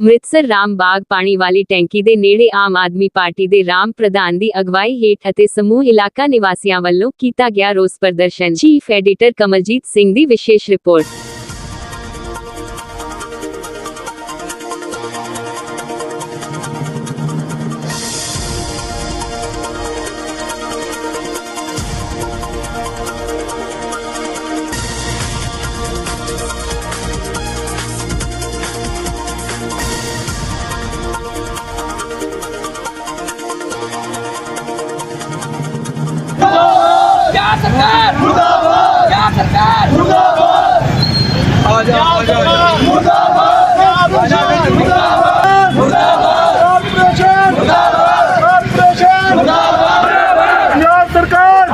ਅੰਮ੍ਰਿਤਸਰ ਰਾਮਬਾਗ ਪਾਣੀ ਵਾਲੀ ਟੈਂਕੀ ਦੇ ਨੇੜੇ ਆਮ ਆਦਮੀ ਪਾਰਟੀ ਦੇ ਰਾਮ ਪ੍ਰਧਾਨ ਦੀ ਅਗਵਾਈ ਹੇਠ ਅਤੇ ਸਮੂਹ ਇਲਾਕਾ ਨਿਵਾਸੀਆਂ ਵੱਲੋਂ ਕੀਤਾ ਗਿਆ ਰੋਸ ਪ੍ਰਦਰਸ਼ਨ। ਚੀਫ ਐਡੀਟਰ ਕਮਲਜੀਤ ਸਿੰਘ ਦੀ ਵਿਸ਼ੇਸ਼ ਰਿਪੋਰਟ। ਮੁਰਦਾਬਾਦ ਜਾਂ ਸਰਕਾਰ ਮੁਰਦਾਬਾਦ ਆ ਜਾ ਆ ਜਾ ਮੁਰਦਾਬਾਦ ਮੁਰਦਾਬਾਦ ਮੁਰਦਾਬਾਦ ਮੁਰਦਾਬਾਦ ਪ੍ਰਸ਼ਾਸਨ ਮੁਰਦਾਬਾਦ ਪ੍ਰਸ਼ਾਸਨ ਮੁਰਦਾਬਾਦ ਜਾਂ ਸਰਕਾਰ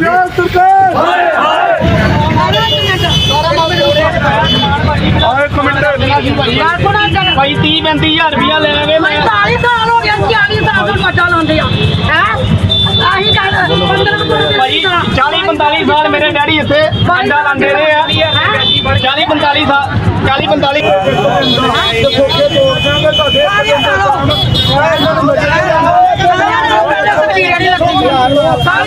ਜਾਂ ਸਰਕਾਰ ਹਾਏ ਹਾਏ ਇੱਕ ਮਿੰਟ ਯਾਰ ਕੋਣਾ ਚੱਲ ਭਾਈ 30 35000 ਰੁਪਿਆ ਲੈ ਗਏ ਮੈਂ 40 ਸਾਲ ਹੋ ਗਿਆ 40 ਸਾਲ ਤੋਂ ਮੱਝਾਂ ਲਾਉਂਦੇ ਆ। ਹੈ? ਭਾਈ 40 45 ਸਾਲ ਮੇਰੇ ਡੈਡੀ ਇੱਥੇ ਅੰਡਾ ਲਾਉਂਦੇ ਰਹੇ ਆ। 40 45 ਸਾਲ 40 45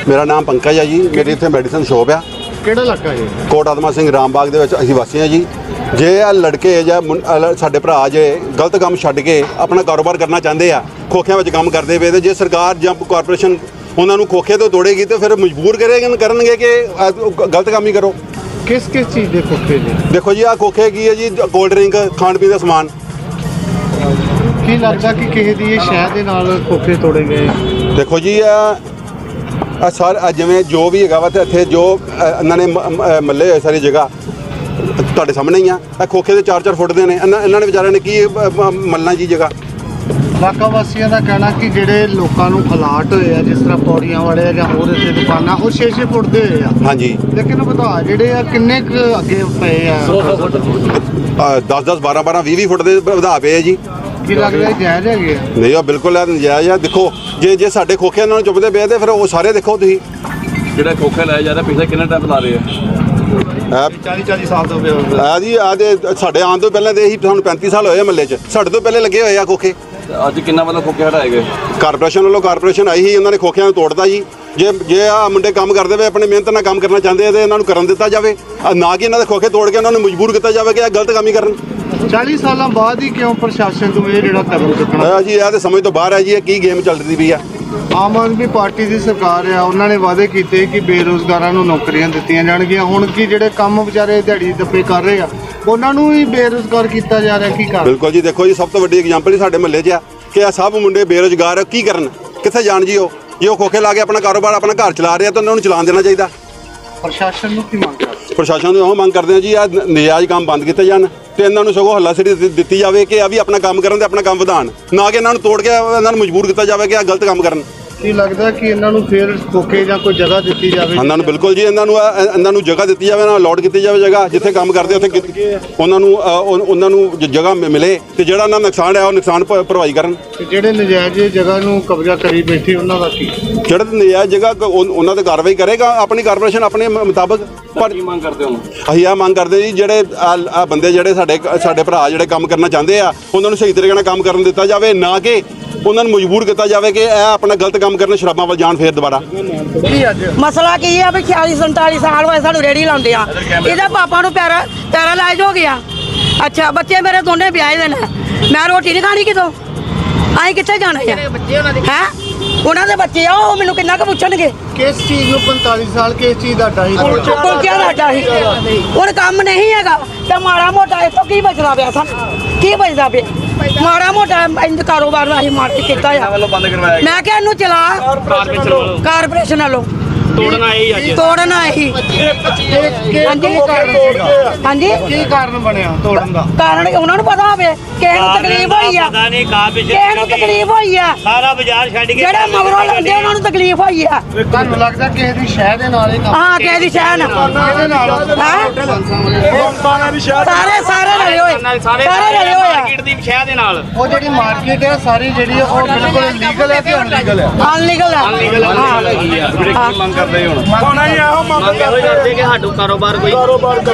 ਮੇਰਾ ਨਾਮ ਪੰਕਜ ਹੈ ਜੀ। ਮੇਰੀ ਇੱਥੇ ਮੈਡੀਸਨ ਸ਼ੋਪ ਆ। ਕਿਹੜਾ ਇਲਾਕਾ ਹੈ ਕੋਟ ਆਦਮਾ ਸਿੰਘ ਰਾਮਬਾਗ ਦੇ ਵਿੱਚ ਅਸੀਂ ਵਾਸੀ ਹਾਂ ਜੀ। ਜੇ ਆ ਲੜਕੇ ਜਾਂ ਸਾਡੇ ਭਰਾ ਜੇ ਗਲਤ ਕੰਮ ਛੱਡ ਕੇ ਆਪਣਾ ਕਾਰੋਬਾਰ ਕਰਨਾ ਚਾਹੁੰਦੇ ਆ ਖੋਖਿਆਂ ਵਿੱਚ ਕੰਮ ਕਰਦੇ ਪਏ ਤੇ ਜੇ ਸਰਕਾਰ ਜਾਂ ਕਾਰਪੋਰੇਸ਼ਨ ਉਹਨਾਂ ਨੂੰ ਖੋਖੇ ਤੋਂ ਤੋੜੇਗੀ ਤੇ ਫਿਰ ਮਜਬੂਰ ਕਰੇਗਨ ਕਰਨਗੇ ਕਿ ਗਲਤ ਕੰਮ ਹੀ ਕਰੋ। ਕਿਸ ਕਿਸ ਚੀਜ਼ ਦੇ ਖੋਖੇ ਨੇ? ਦੇਖੋ ਜੀ ਆ ਖੋਖੇ ਕੀ ਹੈ ਜੀ ਕੋਲਡ ਡਰਿੰਕ ਖਾਣ ਪੀਣ ਦਾ ਸਮਾਨ। ਕੀ ਲੱਗਦਾ ਕਿ ਕਿਸੇ ਦੀ ਇਹ ਸ਼ਹਿ ਦੇ ਨਾਲ ਖੋਖੇ ਤੋੜੇ ਗਏ? ਦੇਖੋ ਜੀ ਆ ਆ ਸਾਰ ਜਿਵੇਂ ਜੋ ਵੀ ਹੈਗਾ ਵਾ ਤੇ ਇੱਥੇ ਜੋ ਇਹਨਾਂ ਨੇ ਮੱਲੇ ਹੋਏ ਸਾਰੀ ਜਗ੍ਹਾ ਤੁਹਾਡੇ ਸਾਹਮਣੇ ਹੀ ਆ। ਇਹ ਖੋਖੇ ਦੇ 4-4 ਫੁੱਟ ਦੇ ਨੇ। ਇਹਨਾਂ ਨੇ ਵਿਚਾਰਿਆਂ ਨੇ ਕੀ ਮੱਲਣਾ ਜੀ ਜਗ੍ਹਾ? ਇਲਾਕਾ ਵਾਸੀਆਂ ਦਾ ਕਹਿਣਾ ਕਿ ਜਿਹੜੇ ਲੋਕਾਂ ਨੂੰ ਅਲਾਟ ਹੋਏ ਆ ਜਿਸ ਤਰ੍ਹਾਂ ਪੌੜੀਆਂ ਵਾਲੇ ਆ ਜਾਂ ਹੋਰ ਇੱਥੇ ਦੁਕਾਨਾਂ ਉਹ 6-6 ਫੁੱਟ ਦੇ ਹੋਏ ਆ। ਹਾਂਜੀ। ਲੇਕਿਨ ਵਧਾ ਜਿਹੜੇ ਆ ਕਿੰਨੇ ਕੁ ਅੱਗੇ ਪਏ ਆ? 10-10 12-12 20-20 ਫੁੱਟ ਦੇ ਵਧਾ ਪਏ ਆ ਜੀ। ਕੀ ਲੱਗਦਾ ਜਾਇਜ਼ ਹੈਗੇ ਆ? ਨਹੀਂ ਉਹ ਬਿਲਕੁਲ ਇਹ ਨਜਾਇਜ਼ ਆ। ਦੇਖੋ ਜੇ ਜੇ ਸਾਡੇ ਖੋਖਿਆਂ ਨਾਲ ਚੁੱਪਦੇ ਪਏ ਤੇ ਫਿਰ ਉਹ ਸਾਰੇ ਦੇਖੋ ਤੁਸੀਂ। ਜਿਹੜਾ ਖੋਖਾ ਲਾਇਆ ਜਾ ਰਿਹਾ ਪਿਛਲੇ ਕਿੰਨਾ ਟਾਈਮ ਲਾ ਰਹੇ ਆ? 40 40 ਸਾਲ ਤੋਂ ਆ ਜੀ ਆ ਦੇ ਸਾਡੇ ਆਉਣ ਤੋਂ ਪਹਿਲਾਂ ਦੇ ਇਹੀ ਸਾਨੂੰ 35 ਸਾਲ ਹੋਏ ਆ ਮੱਲੇ 'ਚ। ਸਾਡੇ ਤੋਂ ਪਹਿਲੇ ਲੱਗੇ ਹੋਏ ਆ ਖੋਖੇ। ਤੇ ਅੱਜ ਕਿੰਨਾ ਮਤਲਬ ਖੋਖੇ ਹਟਾਏ ਗਏ? ਕਾਰਪੋਰੇਸ਼ਨ ਵੱਲੋਂ ਕਾਰਪੋਰੇਸ਼ਨ ਆਈ ਸੀ ਉਹਨਾਂ ਨੇ ਖੋਖਿਆਂ ਨੂੰ ਤੋੜਤਾ ਜੀ। ਜੇ ਜੇ ਆ ਮੁੰਡੇ ਕੰਮ ਕਰਦੇ ਵੇ ਆਪਣੇ ਮਿਹਨਤ ਨਾਲ ਕੰਮ ਕਰਨਾ ਚਾਹੁੰਦੇ ਆ ਤੇ ਇਹਨਾਂ ਨੂੰ ਕਰਨ ਦਿੱਤਾ ਜਾਵੇ। ਆਹ ਨਾ ਕਿ ਇਹਨਾਂ ਦੇ ਖੋਖੇ ਤੋੜ ਕੇ ਉਹਨਾਂ ਨੂੰ ਮਜਬੂਰ ਕੀਤਾ ਜਾਵੇ ਕਿ ਇਹ ਗਲਤ ਕੰਮ ਹੀ ਕਰਨ। 40 ਸਾਲਾਂ ਬਾਅਦ ਹੀ ਕਿਉਂ ਪ੍ਰਸ਼ਾਸਨ ਤੋਂ ਇਹ ਜਿਹੜਾ ਕਦਮ ਚੁੱਕਣਾ ਆ ਜੀ ਇਹ ਤੇ ਸਮਝ ਤੋਂ ਬਾਹਰ ਹੈ ਜੀ ਇਹ ਕੀ ਗੇਮ ਚੱਲਦੀ ਪਈ ਆ। ਆਮ ਆਦਮੀ ਪਾਰਟੀ ਦੀ ਸਰਕਾਰ ਆ ਉਹਨਾਂ ਨੇ ਵਾਅਦੇ ਕੀਤੇ ਕਿ ਬੇਰੋਜ਼ਗਾਰਾਂ ਨੂੰ ਨੌਕਰੀਆਂ ਦਿੱਤੀਆਂ ਜਾਣਗੀਆਂ। ਹੁਣ ਕੀ ਜਿਹੜੇ ਕੰਮ ਵਿਚਾਰੇ ਦਿਹਾੜੀ ਦੱਪੇ ਕਰ ਰਹੇ ਆ ਉਹਨਾਂ ਨੂੰ ਹੀ ਬੇਰੋਜ਼ਗਾਰ ਕੀਤਾ ਜਾ ਰਿਹਾ ਕੀ ਕਰ ਬਿਲਕੁਲ ਜੀ ਦੇਖੋ ਜੀ ਸਭ ਤੋਂ ਵੱਡੀ ਐਗਜ਼ਾਮਪਲ ਹੀ ਸਾਡੇ ਮਹੱਲੇ 'ਚ ਆ ਕਿ ਇਹ ਸਭ ਮੁੰਡੇ ਬੇਰੁਜ਼ਗਾਰ ਆ, ਕੀ ਕਰਨ? ਕਿੱਥੇ ਜਾਣ ਜੀ ਉਹ? ਜੇ ਉਹ ਖੋਖੇ ਲਾ ਕੇ ਆਪਣਾ ਕਾਰੋਬਾਰ ਆਪਣਾ ਘਰ ਚਲਾ ਰਹੇ ਆ ਤਾਂ ਉਹਨਾਂ ਨੂੰ ਚਲਾਉਣ ਦੇਣਾ ਚਾਹੀਦਾ। ਪ੍ਰਸ਼ਾਸਨ ਨੂੰ ਕੀ ਮੰਗ ਪ੍ਰਸ਼ਾਸਨ ਨੂੰ ਉਹ ਮੰਗ ਕਰਦੇ ਆ ਜੀ ਆ ਨਜਾਇਜ਼ ਕੰਮ ਬੰਦ ਕੀਤੇ ਜਾਣ ਤੇ ਇਹਨਾਂ ਨੂੰ ਸਗੋਂ ਹੱਲਾ ਸਿੱਧੀ ਦਿੱਤੀ- ਜਾਵੇ ਕਿ ਆ ਵੀ ਆਪਣਾ ਕੰਮ ਕਰਨ ਤੇ ਆਪਣਾ ਕੰਮ ਵਧਾਉਣ, ਨਾ ਕਿ ਇਹਨਾਂ ਨੂੰ ਤੋੜ ਕੇ ਇਹਨਾਂ ਨੂੰ ਮਜਬੂਰ ਕੀਤਾ ਜਾਵੇ ਕਿ ਆ ਗਲਤ ਕੰਮ ਕਰਨ। ਕੀ ਲੱਗਦਾ ਕਿ ਇਹਨਾਂ ਨੂੰ ਫੇਰ ਖੋਕੇ ਜਾਂ ਕੋਈ ਜਗ੍ਹਾ ਦਿੱਤੀ ਜਾਵੇ? ਇਹਨਾਂ ਨੂੰ ਬਿਲਕੁਲ ਜੀ ਇਹਨਾਂ ਨੂੰ ਇਹ- ਇਹਨਾਂ ਨੂੰ ਜਗ੍ਹਾ ਦਿੱਤੀ ਜਾਵੇ ਨਾ ਅਲਾਟ ਕੀਤੀ ਜਾਵੇ ਜਗ੍ਹਾ ਜਿੱਥੇ ਕੰਮ ਕਰਦੇ ਉੱਥੇ ਕਿ- ਉਹਨਾਂ ਨੂੰ ਅ, ਉਹਨਾਂ ਨੂੰ ਜ- ਜਗ੍ਹਾ ਮਿ- ਮਿਲੇ ਤੇ ਜਿਹੜਾ ਉਹਨਾਂ ਦਾ ਨੁਕਸਾਨ ਹੈ ਉਹ ਨੁਕਸਾਨ ਭ- ਭਰਵਾਈ ਕਰਨ। ਤੇ ਜਿਹੜੇ ਨਜਾਇਜ਼ ਇਹ ਜਗ੍ਹਾ ਨੂੰ ਕਬਜ਼ਾ ਕਰੀ ਬੈਠੇ ਉਹਨਾਂ ਦਾ ਕੀ? ਜਿਹੜਾ ਤੇ ਨਜਾਇਜ਼ ਜਗ੍ਹਾ ਕ- ਉਹਨਾਂ ਤੇ ਕਾਰਵਾਈ ਕਰੇਗਾ ਆਪਣੀ ਕਾਰਪੋਰੇਸ਼ਨ ਆਪਣੇ ਮ- ਮੁਤਾਬਕ? ਪਰ ਕੀ ਮੰਗ ਕਰਦੇ ਹੋ? ਅਸੀਂ ਆ ਮੰਗ ਕਰਦੇ ਜੀ ਜਿਹੜੇ ਆ ਬੰਦੇ ਜਿਹੜੇ ਸਾਡੇ ਸਾਡੇ ਭਰਾ ਜਿਹੜੇ ਕੰਮ ਕਰਨਾ ਚਾਹੁੰਦੇ ਆ ਉਹਨਾਂ ਨੂੰ ਸਹੀ ਤਰੀਕੇ ਨਾਲ ਕੰਮ ਕਰਨ ਦਿੱਤਾ ਜਾਵੇ ਨਾ ਕਿ ਉਹਨਾਂ ਨੂੰ ਮਜਬੂਰ ਕੀਤਾ ਜਾਵੇ ਕਿ ਇਹ ਆਪਣਾ ਗਲਤ ਕੰਮ ਕਰਨ ਸ਼ਰਾਬਾਂ ਵੱਲ ਜਾਣ ਫੇਰ ਦੁਬਾਰਾ। ਮਸਲਾ ਕੀ ਆ ਵੀ 46 47 ਸਾਲ ਹੋਏ ਸਾਨੂੰ ਰੇੜੀ ਲਾਉਂਦੇ ਆ। ਇਹਦਾ ਪਾਪਾ ਨੂੰ ਪੈਰਾ ਪੈਰਾਲਾਈਜ਼ ਹੋ ਗਿਆ। ਅੱਛਾ ਬੱਚੇ ਮੇਰੇ ਦੋਨੇ ਵਿਆਹੇ ਦੇ ਨੇ। ਮੈਂ ਰੋਟੀ ਨਹੀਂ ਖਾਣੀ ਕਿਤੋਂ? ਅਸੀਂ ਕਿੱਥੇ ਜਾਣਾ ਹੈ ਬੱਚੇ ਉਹਨਾਂ ਦੇ? ਹੈ? ਉਹਨਾਂ ਦੇ ਬੱਚੇ ਆ ਉਹ ਮੈਨੂੰ ਕਿੰਨਾ ਕੁ ਪੁੱਛਣਗੇ? ਕਿਸ ਚੀਜ਼ ਨੂੰ 45 ਸਾਲ ਕਿਸ ਚੀਜ਼ ਦਾ ਡਾਈ ਕੁਲਚਿਆਂ ਦਾ ਸੀ ਹੁਣ ਕੰਮ ਨਹੀਂ ਹੈਗਾ ਤੇ ਮਾੜਾ ਮੋਟਾ ਇੱਥੋਂ ਕੀ ਬਚਦਾ ਪਿਆ ਸਾਨੂੰ? ਕੀ ਬਚਦਾ ਪਿਆ? ਮਾੜਾ ਮੋਟਾ ਇੰਜ ਕਾਰੋਬਾਰ ਅਸੀਂ ਮਾੜਾ ਹੀ ਕੀਤਾ ਆ। ਮੈਂ ਕਿਹਾ ਇਹਨੂੰ ਚਲਾ। ਕਾਰਪੋਰੇਸ਼ਨ ਵੱਲੋਂ। ਤੋੜਨ ਆਏ ਹੀ ਅੱਜ? ਤੋੜਨ ਆਏ ਸੀ। ਹਾਂਜੀ। ਹਾਂਜੀ। ਕੀ ਕਾਰਨ ਬਣਿਆ ਤੋੜਨ ਦਾ? ਕਾਰਨ ਉਹਨਾਂ ਨੂੰ ਪਤਾ ਹੋਵੇ ਕਿਸੇ ਨੂੰ ਤਕਲੀਫ ਹੋਈ ਆ। ਪਤਾ ਨਹੀਂ ਕਾ ਪਿੱਛੇ ਕਿਸੇ ਨੂੰ ਤਕਲੀਫ ਹੋਈ ਆ। ਸਾਰਾ ਬਾਜ਼ਾਰ ਛੱਡ ਕੇ ਜਿਹੜੇ ਮਗਰੋਂ ਲੰਦੇ ਉਹਨਾਂ ਨੂੰ ਤਕਲੀਫ ਹੋਈ ਆ। ਤੁਹਾਨੂੰ ਲੱਗਦਾ ਕਿਸੇ ਦੀ ਸ਼ਹਿ ਦੇ ਨਾਲ ਹੀ ਕੰਮ ਹਾਂ ਕਿਸੇ ਦੀ ਸ਼ਹਿਨ ਕਿਹਦੇ ਨਾਲ? ਸਾਰੇ ਸਾਰੇ ਰਲੇ ਹੋਏ। ਸਾਰੇ ਰਲੇ ਹੋਏ ਆ। ਮਾਰਕੀਟ ਦੀ ਸ਼ਹਿ ਦੇ ਨਾਲ। ਉਹ ਜਿਹੜੀ ਮਾਰਕੀਟ ਹੈ ਸਾਰੀ ਜਿਹੜੀ ਹੈ ਉਹ ਬਿਲਕੁਲ ਲੀਗਲ ਹੈ ਕਿ ਅਨਲੀਗਲ ਹੈ? ਅਨਲੀਗਲ ਆ ਮੰਗ ਕਰਦੇ ਹੁਣ। ਮੰਗ ਇਹੋ ਕਰਦੇ ਕਿ ਸਾਡੂ ਕਾਰੋਬਾਰ ਕੋਈ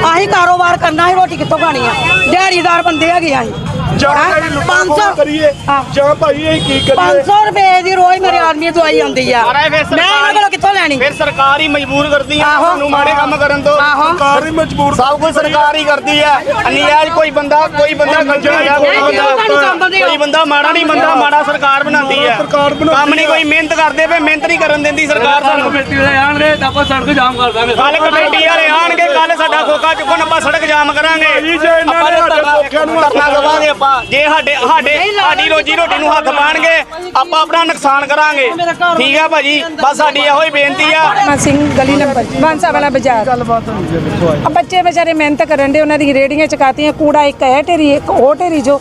ਆਹੀ ਕਾਰੋਬਾਰ ਕਰਨਾ ਹੈ ਰੋਟੀ ਕਿੱਥੋਂ ਖਾਣੀ ਆ? ਦਿਹਾੜੀਦਾਰ ਬੰਦੇ ਹੈਗੇ ਆ ਅਸੀਂ। ਜਾਂ ਹੈਂ? ਭਾਈ ਲੁੱਟਾਂ 500 ਕਰੀਏ ਹਾਂ। ਜਾਂ ਭਾਈ ਇਹ ਕੀ ਕਰੀਏ? 500 ਰੁਪਏ ਦੀ ਰੋਜ਼ ਮੇਰੇ ਆਦਮੀ ਦਵਾਈ ਆਉਂਦੀ ਆ। ਫਿਰ ਮੈਂ ਇਹਨਾਂ ਸਰਕਾਰ ਕੋਲੋਂ ਕਿੱਥੋਂ ਲੈਣੀ? ਫਿਰ ਸਰਕਾਰ ਹੀ ਮਜਬੂਰ ਕਰਦੀ ਹੈ ਆਹੋ। ਸਾਨੂੰ ਮਾੜੇ ਕੰਮ ਕਰਨ ਤੋਂ। ਆਹੋ। ਸਰਕਾਰ ਹੀ ਮਜਬੂਰ ਸਭ ਕੁਝ ਸਰਕਾਰ ਹੀ ਕਰਦੀ ਹੈ ਅਨਿਆਜ ਕੋਈ ਬੰਦਾ ਕੋਈ ਬੰਦਾ ਕੋਈ ਬੰਦਾ? ਕੋਈ ਮਾੜਾ ਨਹੀਂ ਬੰਦਾ ਮਾੜਾ ਸਰਕਾਰ ਬਣਾਉਂਦੀ ਹੈ ਸਰਕਾਰ ਬਣਾਉਂਦੀ ਕੰਮ ਨਹੀਂ ਕੋਈ ਮਿਹਨਤ ਕਰਦੇ ਪਏ ਮਿਹਨਤ ਨਹੀਂ ਕਰਨ ਦਿੰਦੀ ਸਰਕਾਰ ਸਾਨੂੰ। ਵਾਲੇ ਆਣਗੇ ਤਾਂ ਆਪਾਂ ਸੜਕ ਜਾਮ ਕਰ ਦਾਂਗੇ। ਕੱਲ ਕਮੇਟੀ ਵਾਲੇ ਆਣਗੇ ਕੱਲ ਸਾਡਾ ਖੋਕਾ ਚੁੱਕਣ ਆਪਾਂ ਸੜਕ ਜਾਮ ਕਰਾਂਗੇ। ਭਾਈ ਜੇ ਇਹਨਾਂ ਆਪਾਂ ਨੇ ਸਾਡੇ ਧਰਨਾ- ਖੋਖਿਆਂ ਨੂੰ ਹੱਥ ਧਰਨਾ ਦੇਵਾਂਗੇ ਆਪਾਂ ਜੇ ਸਾਡੇ ਸਾਡੇ ਸਾਡੀ ਰੋਜੀ ਰੋਟੀ ਨੂੰ ਹੱਥ ਪਾਣਗੇ ਆਪਾਂ ਆਪਣਾ ਨੁਕਸਾਨ ਕਰਾਂਗੇ। ਠੀਕ ਹੈ ਭਾਜੀ ਬਸ ਸਾਡੀ ਇਹੋ ਹੀ ਬੇਨਤੀ ਆ। ਮਨ ਸਿੰਘ ਗਲੀ ਨੰਬਰ ਬਾਂਸਾ ਵਾਲਾ ਬਾਜ਼ਾਰ। ਆ ਬੱਚੇ ਵਿਚਾਰੇ ਮਿਹਨਤ ਕਰਨ ਦੇ ਉਹਨਾਂ ਦੀ ਰੇੜੀਆਂ ਚਕਾਤੀਆਂ ਕੂੜਾ ਇੱਕ ਹੈ ਢੇਰੀ ਇੱਕ ਉਹ ਢੇਰੀ ਜੋ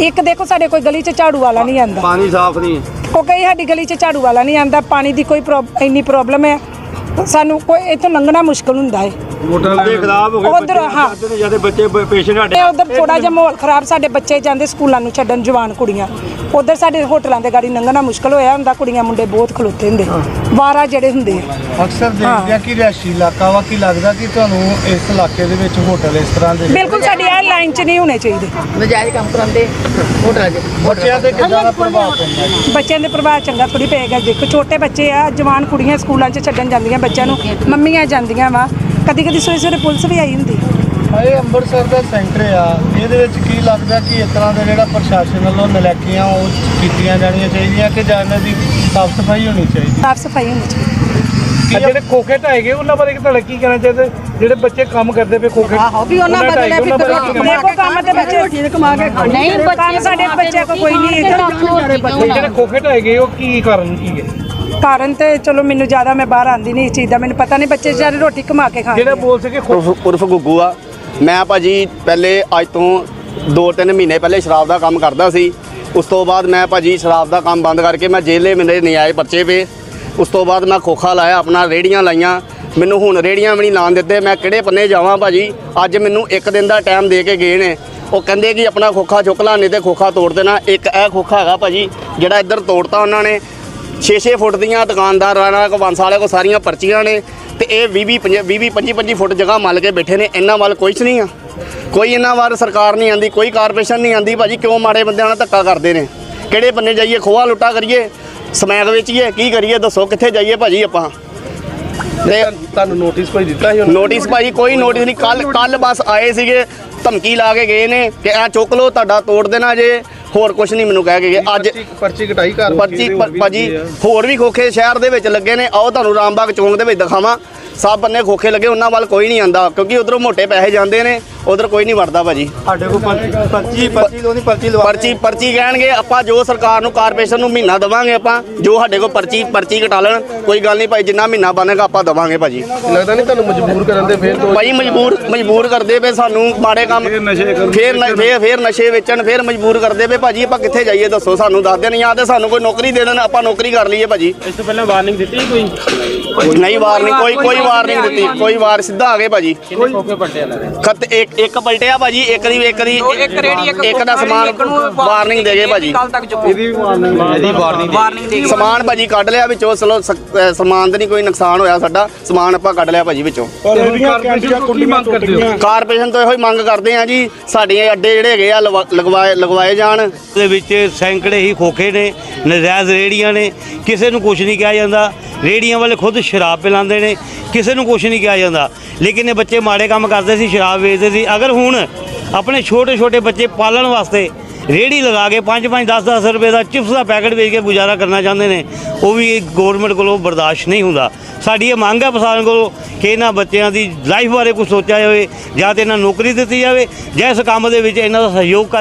ਇੱਕ ਦੇਖੋ ਸਾਡੇ ਕੋਈ ਗਲੀ 'ਚ ਝਾੜੂ ਵਾਲਾ ਨਹੀਂ ਆਂਦਾ। ਪਾਣੀ ਸਾਫ਼ ਨਹੀਂ। ਹੈ ਉਹ ਕਈ ਸਾਡੀ ਗਲੀ 'ਚ ਝਾੜੂ ਵਾਲਾ ਨਹੀਂ ਆਂਦਾ ਪਾਣੀ ਦੀ ਕੋਈ ਇੰਨੀ ਪ੍ਰੋਬਲਮ ਹੈ। ਸਾਨੂੰ ਕੋਈ ਇੱਥੋਂ ਲੰਘਣਾ ਮੁਸ਼ਕਲ ਹੁੰਦਾ ਹੈ ਵੋਟਾਂ ਦੇ ਖਿਲਾਫ ਹੋ ਉਧਰ ਹਾਂ। ਜ਼ਿਆਦਾ ਬੱਚੇ ਪੇਸ਼ੈਂਟ ਸਾਡੇ ਉਧਰ ਥੋੜਾ ਜਿਹਾ ਮਾਹੌਲ ਖਰਾਬ ਸਾਡੇ ਬੱਚੇ ਜਾਂਦੇ ਸਕੂਲਾਂ ਨੂੰ ਛੱਡਣ ਜਵਾਨ ਕੁੜੀਆਂ। ਉਧਰ ਸਾਡੇ ਹੋਟਲਾਂ ਦੇ ਗਾੜੀ ਲੰਘਣਾ ਮੁਸ਼ਕਲ ਹੋਇਆ ਹੁੰਦਾ ਕੁੜੀਆਂ ਮੁੰਡੇ ਬਹੁਤ ਖਲੋਤੇ ਹੁੰਦੇ। ਵਾਰਾ ਜਿਹੜੇ ਹੁੰਦੇ ਆ। ਅਕਸਰ ਦੇਖਦੇ ਆ ਕਿ ਰਿਹਾਇਸ਼ੀ ਇਲਾਕਾ ਵਾ ਕੀ ਲੱਗਦਾ ਕਿ ਤੁਹਾਨੂੰ ਇਸ ਇਲਾਕੇ ਦੇ ਵਿੱਚ ਹੋਟਲ ਇਸ ਤਰ੍ਹਾਂ ਦੇ ਬਿਲਕੁਲ ਸਾਡੀ ਇਹ ਲਾਈਨ 'ਚ ਨਹੀਂ ਹੋਣੇ ਚਾਹੀਦੇ। ਬੱਚਿਆਂ ਤੇ ਕਿੰਨਾ ਦਾ ਪ੍ਰਭਾਵ ਪੈਂਦਾ ਹੈ ਬੱਚਿਆਂ ਦੇ ਪ੍ਰਭਾਵ ਚੰਗਾ ਥੋੜੀ ਪਏਗਾ। ਦੇਖੋ ਛੋਟੇ ਬੱਚੇ ਆ ਜਵਾਨ ਕੁੜੀਆਂ ਸਕੂਲਾਂ 'ਚ ਛੱਡਣ ਜਾਂਦੀਆਂ ਬੱਚਿਆਂ ਨੂੰ ਮੰਮੀਆਂ ਜਾਂਦੀਆਂ ਵਾ। ਕਦੀ ਕਦੀ ਸਵੇਰੇ ਸਵੇਰੇ ਪੁਲਿਸ ਵੀ ਆਈ ਹੁੰਦੀ। ਇਹ ਅੰਮ੍ਰਿਤਸਰ ਦਾ ਸੈਂਟਰ ਆ। ਇਹਦੇ ਵਿੱਚ ਕੀ ਲੱਗਦਾ ਕਿ ਇਸ ਤਰ੍ਹਾਂ ਦਾ ਜਿਹੜਾ ਪ੍ਰਸ਼ਾਸਨ ਵੱਲੋਂ ਨਲੈਕੀਆਂ ਉਹ ਕੀਤੀਆਂ ਜਾਣੀਆਂ ਚਾਹੀਦੀਆਂ ਕਿ ਜਾਂ ਇਹਨਾਂ ਦੀ ਸਾਫ਼ ਸਫ਼ਾਈ ਹੋਣੀ ਚਾਹੀਦੀ? ਸਾਫ਼ ਸਫ਼ਾਈ ਹੋਣੀ ਚਾਹੀਦੀ। ਆ ਜਿਹੜੇ ਖੋਖੇ ਢਾਏਗੇ ਉਹਨਾਂ ਬਾਰੇ ਤੁਹਾਡਾ ਕੀ ਕਹਿਣਾ ਚਾਹੀਦਾ? ਜਿਹੜੇ ਬੱਚੇ ਕੰਮ ਕਰਦੇ ਪਏ ਖੋਖੇ ਆਹੋ ਵੀ ਉਹਨਾਂ ਬਦਲੇ ਕਹਿਣਾ? ਦੇਖੋ ਕੰਮ ਤੇ ਬੱਚੇ ਕਮਾ ਕੇ ਨਹੀਂ ਬੱਚੇ ਸਾਡੇ ਬੱਚੇ ਕੋਈ ਨਹੀਂ ਇੱਧਰ ਜਿਹੜੇ ਖੋਖੇ ਢਾਏਗੇ ਉਹ ਕੀ ਕਾਰਨ ਕੀ ਹੈ? ਕਾਰਨ ਤੇ ਚਲੋ ਮੈਨੂੰ ਜ਼ਿਆਦਾ ਮੈਂ ਬਾਹਰ ਆਂਦੀ ਨਹੀਂ ਇਸ ਚੀਜ਼ ਦਾ। ਮੈਨੂੰ ਪਤਾ ਨਹੀਂ ਬੱਚੇ ਜਿਹੜੇ ਰੋਟੀ ਕਮਾ ਕੇ ਖਾਂਦੇ ਜਿਹੜੇ ਬੋਲ ਸਕੇ ਉਰਫ ਗੁੱਗੂ ਆ। ਮੈਂ ਭਾਜੀ ਪਹਿਲੇ ਅੱਜ ਤੋਂ 2-3 ਮਹੀਨੇ ਪਹਿਲੇ ਸ਼ਰਾਬ ਦਾ ਕੰਮ ਕਰਦਾ ਸੀ। ਉਸ ਤੋਂ ਬਾਅਦ ਮੈਂ ਭਾਜੀ ਸ਼ਰਾਬ ਦਾ ਕੰਮ ਬੰਦ ਕਰਕੇ ਮੈਂ ਜੇਲੇ ਮੇਰੇ ਨਿਆਏ ਪਰਚੇ ਪਏ। ਉਸ ਤੋਂ ਬਾਅਦ ਮੈਂ ਖੋਖਾ ਲਾਇਆ, ਆਪਣਾ ਰੇੜੀਆਂ ਲਾਈਆਂ। ਮੈਨੂੰ ਹੁਣ ਰੇੜੀਆਂ ਵੀ ਨਹੀਂ ਲਾਣ ਦਿੱਤੇ, ਮੈਂ ਕਿਹੜੇ ਪੰਨੇ ਜਾਵਾਂ ਭਾਜੀ? ਅੱਜ ਮੈਨੂੰ ਇੱਕ ਦਿਨ ਦਾ ਟਾਈਮ ਦੇ ਕੇ ਗਏ ਨੇ। ਉਹ ਕਹਿੰਦੇ ਕਿ ਆਪਣਾ ਖੋਖਾ ਚੁੱਕ ਲਾ, ਨਹੀਂ ਤੇ ਖੋਖਾ ਤੋੜ ਦੇਣਾ। ਇੱਕ ਇਹ ਖੋਖਾ ਹੈਗਾ ਭਾਜੀ, ਜਿਹੜਾ ਇੱਧਰ ਤੋੜਤਾ ਉਹਨਾਂ ਨੇ। 6-6 ਫੁੱਟ ਦੀਆਂ ਦੁਕਾਨਦਾਰਾਂ ਨਾਲ ਕੋ ਵਾਲੇ ਕੋ ਸਾਰੀਆਂ ਪਰਚੀਆਂ ਨੇ। ਤੇ ਇਹ 20 20 25 25 ਫੁੱਟ ਜਗ੍ਹਾ ਮੱਲ ਕੇ ਬੈਠੇ ਨੇ ਇਹਨਾਂ ਵੱਲ ਕੁਝ ਨਹੀਂ ਆ। ਕੋਈ ਇਹਨਾਂ ਵੱਲ ਸਰਕਾਰ ਨਹੀਂ ਆਂਦੀ ਕੋਈ ਕਾਰਪੋਰੇਸ਼ਨ ਨਹੀਂ ਆਂਦੀ ਭਾਜੀ ਕਿਉਂ ਮਾੜੇ ਬੰਦਿਆਂ ਨਾਲ ਧੱਕਾ ਕਰਦੇ ਨੇ? ਕਿਹੜੇ ਬੰਨੇ ਜਾਈਏ ਖੋਆ ਲੁੱਟਾ ਕਰੀਏ ਸਮੈਕ ਵੇਚੀਏ ਕੀ ਕਰੀਏ ਦੱਸੋ ਕਿੱਥੇ ਜਾਈਏ ਭਾਜੀ ਆਪਾਂ? ਤੇ ਤੁਹਾਨੂੰ ਨੋਟਿਸ ਕੋਈ ਦਿੱਤਾ ਸੀ ਨੋਟਿਸ ਭਾਜੀ ਕੋਈ ਨੋਟਿਸ ਨਹੀਂ। ਕੱਲ ਕੱਲ ਬਸ ਆਏ ਸੀਗੇ ਧਮਕੀ ਲਾ ਕੇ ਗਏ ਨੇ ਕਿ ਆ ਚੁੱਕ ਲਓ ਤੁਹਾਡਾ ਤੋੜ ਦੇਣਾ ਜੇ। ਹੋਰ ਕੁਝ ਨਹੀਂ ਮੈਨੂੰ ਕਹਿ ਕੇ ਗਏ। ਅੱਜ ਪਰਚੀ ਕਟਾਈ ਕਰ ਪਰਚੀ ਭਾਜੀ ਹੋਰ ਵੀ ਖੋਖੇ ਸ਼ਹਿਰ ਦੇ ਵਿੱਚ ਲੱਗੇ ਨੇ। ਆਓ ਤੁਹਾਨੂੰ ਰਾਮਬਾਗ ਚੌਂਕ ਦੇ ਵਿੱਚ ਦਿਖਾਵਾਂ। ਸਭ ਬੰਨੇ ਖੋਖੇ ਲੱਗੇ ਉਹਨਾਂ ਵੱਲ ਕੋਈ ਨਹੀਂ ਆਂਦਾ ਕਿਉਂਕਿ ਉਧਰੋਂ ਮੋਟੇ ਪੈਸੇ ਜਾਂਦੇ ਨੇ ਉਧਰ ਕੋਈ ਨਹੀਂ ਵੜਦਾ ਭਾਜੀ। ਸਾਡੇ ਕੋਲ ਪਰਚੀ ਪਰਚੀ ਤੋਂ ਨਹੀਂ ਪਰਚੀ ਪਰਚੀ ਪਰਚੀ ਕਹਿਣਗੇ ਆਪਾਂ ਜੋ ਸਰਕਾਰ ਨੂੰ ਕਾਰਪੋਰੇਸ਼ਨ ਨੂੰ ਮਹੀਨਾ ਦਵਾਂਗੇ ਆਪਾਂ ਜੋ ਸਾਡੇ ਕੋਲ ਪਰਚੀ ਪਰਚੀ ਕਟਾ ਲੈਣ ਕੋਈ ਗੱਲ ਨਹੀਂ ਭਾਈ ਜਿੰਨਾ ਮਹੀਨਾ ਬਣੇਗਾ ਆਪਾਂ ਦਵਾਂਗੇ ਭਾਜੀ। ਲੱਗਦਾ ਨਹੀਂ ਤੁਹਾਨੂੰ ਮਜਬੂਰ ਕਰਨ ਦੇ ਫੇਰ ਭਾਈ ਮਜਬੂਰ ਮਜਬੂਰ ਕਰਦੇ ਪਏ ਸਾਨੂੰ ਮਾੜੇ ਕੰਮ। ਫੇਰ ਫੇਰ ਫੇਰ ਨਸ਼ੇ ਵੇਚਣ ਫੇਰ ਮਜਬੂਰ ਕਰਦੇ ਪਏ ਭਾਜੀ ਆਪਾਂ ਕਿੱਥੇ ਜਾਈਏ ਦੱਸੋ? ਸਾਨੂੰ ਦੱਸ ਦੇਣ ਜਾਂ ਤੇ ਸਾਨੂੰ ਕੋਈ ਨੌਕਰੀ ਦੇ ਦੇਣ ਆਪਾਂ ਨੌਕਰੀ ਕਰ ਲਈਏ ਭਾਜੀ। ਇਸ ਤੋਂ ਪਹਿਲਾਂ ਵਾਰਨਿੰਗ ਦਿੱਤੀ ਕੋਈ? ਨਹੀਂ ਵਾਰਨਿੰਗ ਕੋਈ ਕੋਈ ਵਾਰਨਿੰਗ ਦਿੱਤੀ। ਕੋਈ ਵਾਰ ਸਿੱਧਾ ਆ ਗਏ ਭਾਜੀ। ਕਿੰਨੇ ਪਲਟੇ ਖਤ ਇੱਕ ਇੱਕ ਪਲਟਿਆ ਭਾਜੀ ਇੱਕ ਦੀ ਇੱਕ ਦੀ ਇੱਕ ਰੇੜੀ ਇੱਕ ਦਾ ਸਮਾਨ ਵਾਰਨਿੰਗ ਦੇ ਗਏ ਭਾਜੀ। ਇਹਦੀ ਵਾਰਨਿੰਗ ਸਮਾਨ ਭਾਜੀ ਕੱਢ ਲਿਆ ਵਿੱਚੋਂ ਚਲੋ ਸਮਾਨ ਤੇ ਨਹੀਂ ਕੋਈ ਨੁਕਸਾਨ ਹੋਇਆ ਸਾਡਾ ਸਮਾਨ ਆਪਾਂ ਕੱਢ ਲਿਆ ਭਾਜੀ ਵਿੱਚੋਂ। ਕੀ ਮੰਗ ਕਰਦੇ ਹੋ ਕਾਰਪੋਰੇਸ਼ਨ ਤੋਂ ਇਹੋ ਹੀ ਮੰਗ ਕਰਦੇ ਆ ਜੀ ਸਾਡੇ ਅੱਡੇ ਜਿਹੜੇ ਹੈਗੇ ਆ ਲਗਵਾਏ ਲਗਵਾਏ ਜਾਣ। ਦੇ ਵਿੱਚ ਸੈਂਕੜੇ ਹੀ ਖੋਖੇ ਨੇ, ਨਜਾਇਜ਼ ਰੇੜੀਆਂ ਨੇ। ਕਿਸੇ ਨੂੰ ਕੁਝ ਨਹੀਂ ਕਿਹਾ ਜਾਂਦਾ। ਰੇੜੀਆਂ ਵਾਲੇ ਖੁਦ ਸ਼ਰਾਬ ਪਿਲਾਉਂਦੇ ਨੇ। ਕਿਸੇ ਨੂੰ ਕੁਝ ਨਹੀਂ ਕਿਹਾ ਜਾਂਦਾ। ਲੇਕਿਨ ਇਹ ਬੱਚੇ ਮਾੜੇ ਕੰਮ ਕਰਦੇ ਸੀ, ਸ਼ਰਾਬ ਵੇਚਦੇ ਸੀ। ਅਗਰ ਹੁਣ ਆਪਣੇ ਛੋਟੇ ਛੋਟੇ ਬੱਚੇ ਪਾਲਣ ਵਾਸਤੇ ਰੇੜੀ ਲਗਾ ਕੇ 5-5 10-10 ਰੁਪਏ ਦਾ ਚਿਪਸ ਦਾ ਪੈਕਟ ਵੇਚ ਕੇ ਗੁਜ਼ਾਰਾ ਕਰਨਾ ਚਾਹੁੰਦੇ ਨੇ, ਉਹ ਵੀ ਗਵਰਨਮੈਂਟ ਕੋਲੋਂ ਬਰਦਾਸ਼ਤ ਨਹੀਂ ਹੁੰਦਾ। ਸਾਡੀ ਇਹ ਮੰਗ ਹੈ ਪ੍ਰਸ਼ਾਸਨ ਕੋਲੋਂ ਕਿ ਇਹਨਾਂ ਬੱਚਿਆਂ ਦੀ ਲਾਈਫ ਬਾਰੇ ਕੁਝ ਸੋਚਿਆ ਜਾਵੇ ਜਾਂ ਤੇ ਇਹਨਾਂ ਨੌਕਰੀ ਦਿੱਤੀ ਜਾਵੇ ਜਾਂ ਇਸ ਕੰਮ ਦੇ ਵਿੱਚ ਇਹਨਾਂ ਦਾ ਸਹਿਯੋਗ ਕਰ